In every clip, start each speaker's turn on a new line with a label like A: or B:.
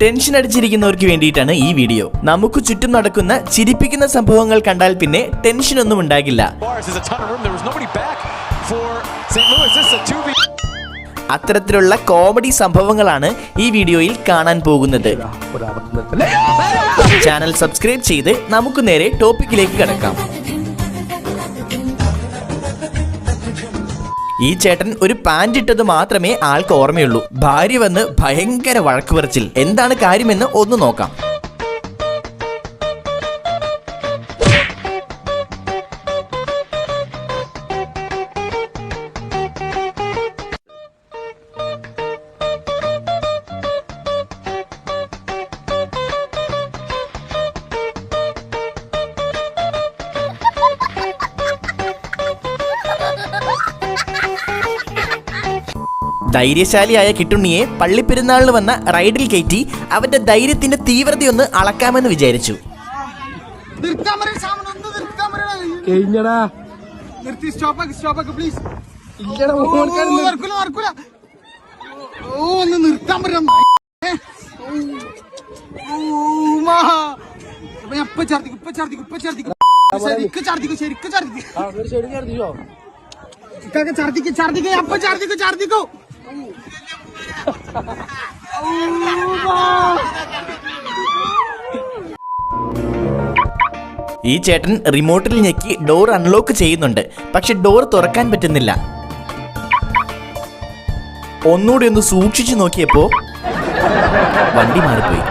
A: Tension അടിച്ചിരിക്കുന്നവർക്ക് വേണ്ടിയിട്ടാണ് ഈ video നമുക്ക് ചുറ്റും നടക്കുന്ന ചിരിപ്പിക്കുന്ന സംഭവങ്ങൾ കണ്ടാൽ പിന്നെ ടെൻഷൻ ഒന്നും ഉണ്ടാകില്ല
B: Bars, there's a ton of room. There was nobody back for St. Louis. This is a 2v.
A: അത്തരത്തിലുള്ള കോമഡി സംഭവങ്ങളാണ് ഈ വീഡിയോയിൽ കാണാൻ പോകുന്നത് ചാനൽ സബ്സ്ക്രൈബ് ചെയ്ത് നമുക്ക് നേരെ ടോപ്പിക്കിലേക്ക് കടക്കാം ഈ ചേട്ടൻ ഒരു പാന്റ് ഇട്ടത് മാത്രമേ ആൾക്ക് ഓർമ്മയുള്ളൂ. ഭാര്യ വന്ന് ഭയങ്കര വഴക്കുപറച്ചിൽ. എന്താണ് കാര്യമെന്ന് ഒന്ന് നോക്കാം. ധൈര്യശാലിയായ കിട്ടുണ്ണിയെ പള്ളിപ്പെരുന്നാളിന് വന്ന റൈഡിൽ കയറ്റി അവന്റെ ധൈര്യത്തിന്റെ തീവ്രതയൊന്ന് അളക്കാമെന്ന് വിചാരിച്ചു.
C: ശരിക്കും ഛർദിക്കോ ഛർദിക്കോ അപ്പൊ ഛർദിക്കും ഛർദിക്കും
A: ഈ ചേട്ടൻ റിമോട്ടിൽ ഞെക്കി ഡോർ അൺലോക്ക് ചെയ്യുന്നുണ്ട്. പക്ഷെ ഡോർ തുറക്കാൻ പറ്റുന്നില്ല. ഒന്നുകൂടി ഒന്ന് സൂക്ഷിച്ചു നോക്കിയപ്പോ വണ്ടി മാറിപ്പോയി.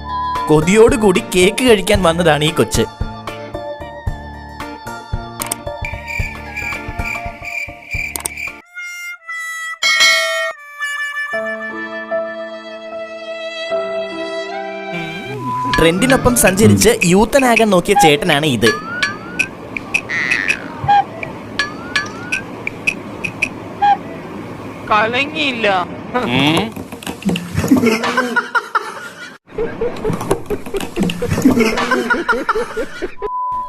A: കൊതിയോടുകൂടി കേക്ക് കഴിക്കാൻ വന്നതാണ് ഈ കൊച്ച്. ട്രെൻഡിനൊപ്പം സഞ്ചരിച്ച് യൂത്തനാകാൻ നോക്കിയ ചേട്ടനാണ് ഇത്.
D: കലങ്ങിയില്ല.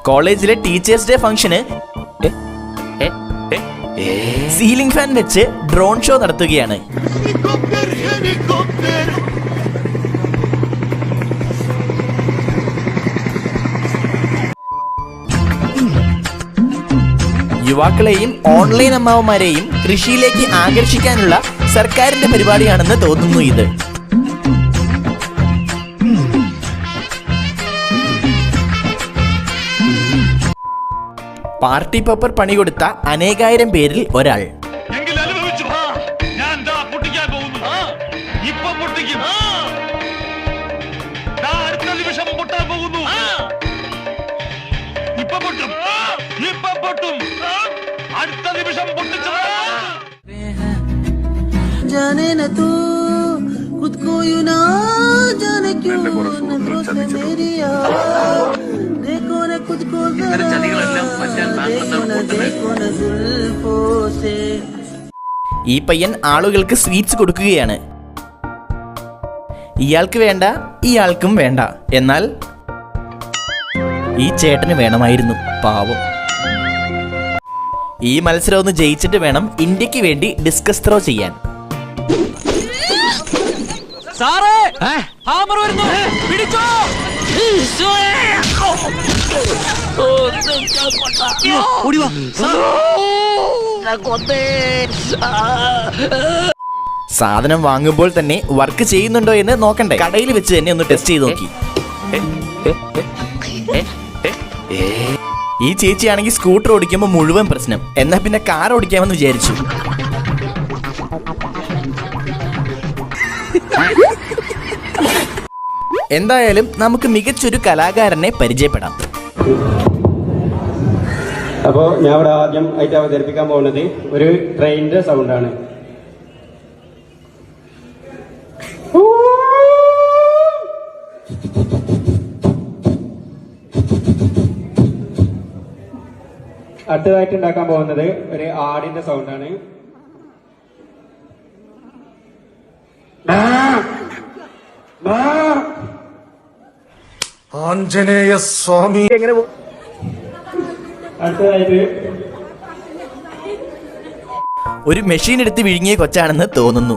A: കോളേജിലെ ടീച്ചേഴ്സ് ഡേ ഫംഗ്ഷന് സീലിംഗ് ഫാൻ വെച്ച് ഡ്രോൺ ഷോ നടത്തുകയാണ്. യുവാക്കളെയും ഓൺലൈൻ അമ്മാവന്മാരെയും കൃഷിയിലേക്ക് ആകർഷിക്കാനുള്ള സർക്കാരിന്റെ പരിപാടിയാണെന്ന് തോന്നുന്നു ഇത്. പാർട്ടി പേപ്പർ പണി കൊടുത്ത അനേകായിരം പേരിൽ ഒരാൾ.
E: जाने न तू खुद को यू ना जाने क्यों नजरों से मेरी याद देखो न खुद को जरा देखो न देखो न जुल्फों से
A: ഈ പയ്യൻ ആളുകൾക്ക് സ്വീറ്റ്സ് കൊടുക്കുകയാണ് ഇയാൾക്ക് വേണ്ട ഇയാൾക്കും വേണ്ട എന്നാൽ ഈ ചേട്ടന് വേണമായിരുന്നു പാവം ഈ മത്സരം ഒന്ന് ജയിച്ചിട്ട് വേണം ഇന്ത്യക്ക് വേണ്ടി ഡിസ്കസ് ത്രോ ചെയ്യാൻ
D: സാറേ ഹാമർ വരുന്നു. പിടിച്ചോ.
A: സാധനം വാങ്ങുമ്പോൾ തന്നെ വർക്ക് ചെയ്യുന്നുണ്ടോ എന്ന് നോക്കണ്ടേ? കടയിൽ വെച്ച് തന്നെ ഒന്ന് ടെസ്റ്റ് ചെയ്ത് നോക്കി. ഈ ചേച്ചിയാണെങ്കിൽ സ്കൂട്ടർ ഓടിക്കുമ്പോൾ മുഴുവൻ പ്രശ്നം. എന്നാ പിന്നെ കാർ ഓടിക്കാമെന്ന് വിചാരിച്ചു. എന്തായാലും നമുക്ക് മികച്ചൊരു കലാകാരനെ പരിചയപ്പെടാം.
F: അപ്പോൾ ഞാൻ ഇവിടെ ആദ്യം ആയിട്ട് അവതരിപ്പിക്കാൻ പോകുന്നത് ഒരു ട്രെയിനിന്റെ സൗണ്ടാണ് അടുത്തതായിട്ട് ഉണ്ടാക്കാൻ പോകുന്നത് ഒരു ആടിന്റെ സൗണ്ടാണ്
G: ആഞ്ജനേയ സ്വാമി.
F: അടുത്തതായിട്ട്
A: ഒരു മെഷീൻ എടുത്ത് വിഴുങ്ങിയ കൊച്ചാണെന്ന് തോന്നുന്നു.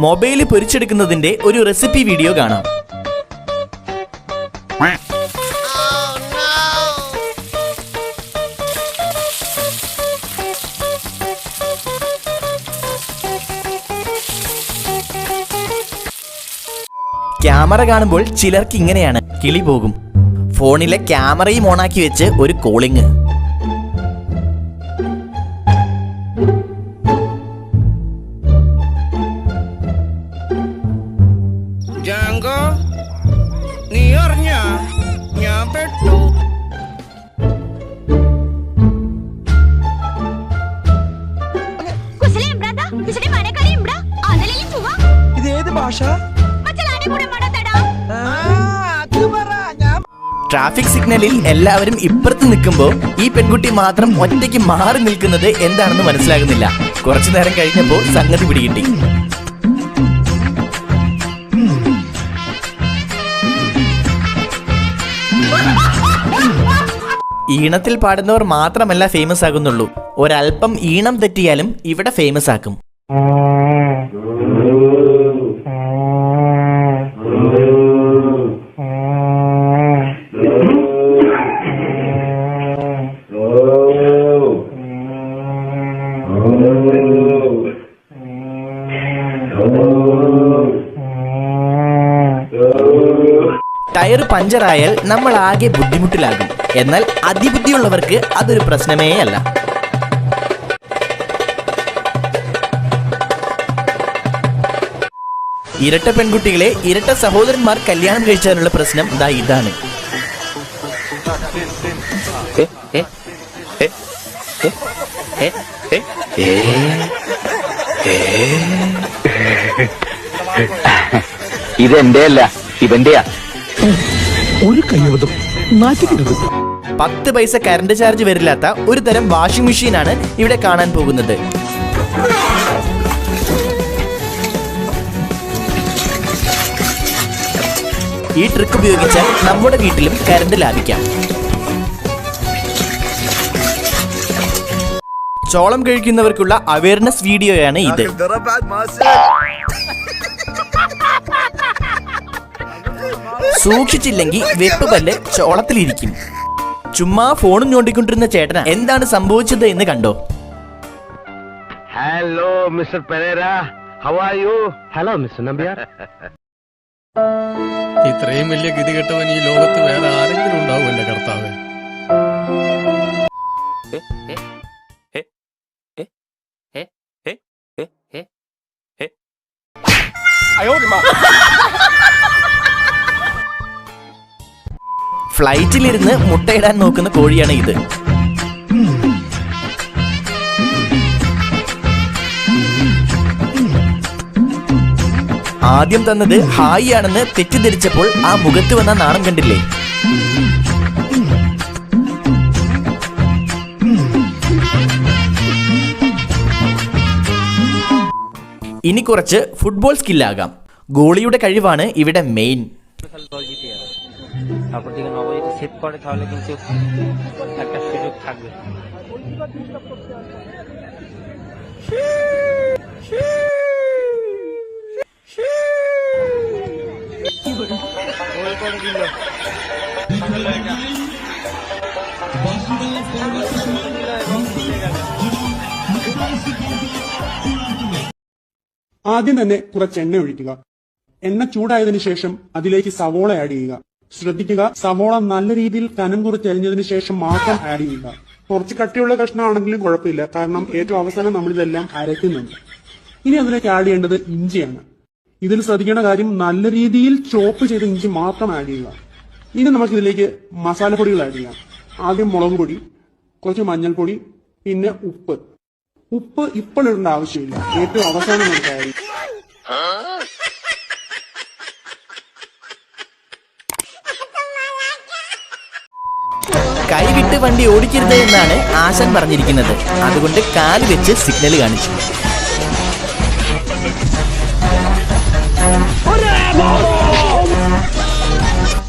A: മൊബൈൽ പൊരിച്ചെടുക്കുന്നതിന്റെ ഒരു റെസിപ്പി വീഡിയോ കാണാം. ക്യാമറ കാണുമ്പോൾ ചിലർക്ക് ഇങ്ങനെയാണ് കിളി പോകും. ഫോണിലെ ക്യാമറയും ഓണാക്കി വെച്ച് ഒരു കോളിങ്.
C: ഭാഷ?
A: ട്രാഫിക് സിഗ്നലിൽ എല്ലാവരും ഇപ്പുറത്ത് നിൽക്കുമ്പോൾ ഈ പെൺകുട്ടി മാത്രം ഒറ്റയ്ക്ക് മാറി നിൽക്കുന്നത് എന്താണെന്ന് മനസ്സിലാകുന്നില്ല. കുറച്ചു നേരം കഴിഞ്ഞപ്പോൾ സംഗതി പിടികിട്ടി. ഈണത്തിൽ പാടുന്നവർ മാത്രമല്ല ഫേമസ് ആകുന്നുള്ളൂ. ഒരല്പം ഈണം തെറ്റിയാലും ഇവിടെ ഫേമസ് ആക്കും. ടയർ പഞ്ചറായാൽ നമ്മൾ ആകെ ബുദ്ധിമുട്ടിലാകും. എന്നാൽ അതിബുദ്ധിയുള്ളവർക്ക് അതൊരു പ്രശ്നമേ അല്ല ഇരട്ട പെൺകുട്ടികളെ ഇരട്ട സഹോദരന്മാർ കല്യാണം കഴിച്ചാലുള്ള പ്രശ്നം ദാ ഇതാണ്.
D: ഇതെന്റെ അല്ല ഇവന്റെയാ.
A: പത്ത് പൈസ കറണ്ട് ചാർജ് വരില്ലാത്ത ഒരു തരം വാഷിംഗ് മെഷീനാണ് ഇവിടെ കാണാൻ പോകുന്നത്. ഈ ട്രിക്ക് ഉപയോഗിച്ചാൽ നമ്മുടെ വീട്ടിലും കരണ്ട് ലാഭിക്കാം. ചോളം കഴിക്കുന്നവർക്കുള്ള അവയർനെസ് വീഡിയോയാണ് ഇത്. സൂക്ഷിച്ചില്ലെങ്കിൽ വെപ്പ് പല്ല് ചോളത്തിലിരിക്കും. ചുമ്മാ ഫോണും ഞോണ്ടിക്കൊണ്ടിരുന്ന ചേട്ടന എന്താണ് സംഭവിച്ചത് എന്ന് കണ്ടോ?
D: Hello mister Pereira how are you hello mister Nambiar
G: ഇത്രയും വലിയ ഗതികെട്ടവൻ ഈ ലോകത്ത് വേറെ ആരെങ്കിലും ഉണ്ടാവും എന്റെ കർത്താവേ?
A: ഫ്ലൈറ്റിലിരുന്ന് മുട്ടയിടാൻ നോക്കുന്ന കോഴിയാണ് ഇത്. ആദ്യം തന്നത് ഹായ് ആണെന്ന് തെറ്റിദ്ധരിച്ചപ്പോൾ ആ മുഖത്ത് വന്ന നാണം കണ്ടില്ലേ ഇനി കുറച്ച് ഫുട്ബോൾ സ്കില്ലാകാം ഗോളിയുടെ കഴിവാണ് ഇവിടെ മെയിൻ
D: তারপর দিকে নব যদি সেভ করে তাহলে কিন্তু একটা সুযোগ থাকবে
H: ആദ്യം തന്നെ കുറച്ച് എണ്ണ ഒഴിക്കുക. എണ്ണ ചൂടായതിനു ശേഷം അതിലേക്ക് സവോള ആഡ് ചെയ്യുക. ശ്രദ്ധിക്കുക സവോള നല്ല രീതിയിൽ കനം കുറച്ചരിഞ്ഞതിന് ശേഷം മാത്രം ആഡ് ചെയ്യുക. കുറച്ച് കട്ടിയുള്ള കഷ്ണമാണെങ്കിലും കുഴപ്പമില്ല. കാരണം ഏറ്റവും അവസാനം നമ്മളിതെല്ലാം അരയ്ക്കുന്നുണ്ട്. ഇനി അതിലേക്ക് ആഡ് ചെയ്യേണ്ടത് ഇഞ്ചിയാണ്. ഇതിൽ ശ്രദ്ധിക്കേണ്ട കാര്യം നല്ല രീതിയിൽ ചോപ്പ് ചെയ്ത് ഇഞ്ചി മാത്രം ആഡ് ചെയ്യുക. ഇനി നമുക്ക് ഇതിലേക്ക് മസാലപ്പൊടികൾ ആഡ് ചെയ്യാം. ആദ്യം മുളക് പൊടി കുറച്ച് മഞ്ഞൾപ്പൊടി പിന്നെ ഉപ്പ്. ഉപ്പ് ഇപ്പോൾ ഇടേണ്ട ആവശ്യമില്ല. ഏറ്റവും അവസാനം നമുക്ക്
A: കൈവിട്ട് വണ്ടി ഓടിക്കരുത് എന്നാണ് ആശൻ പറഞ്ഞിരിക്കുന്നത്. അതുകൊണ്ട് കാൽ വെച്ച് സിഗ്നൽ കാണിച്ചു.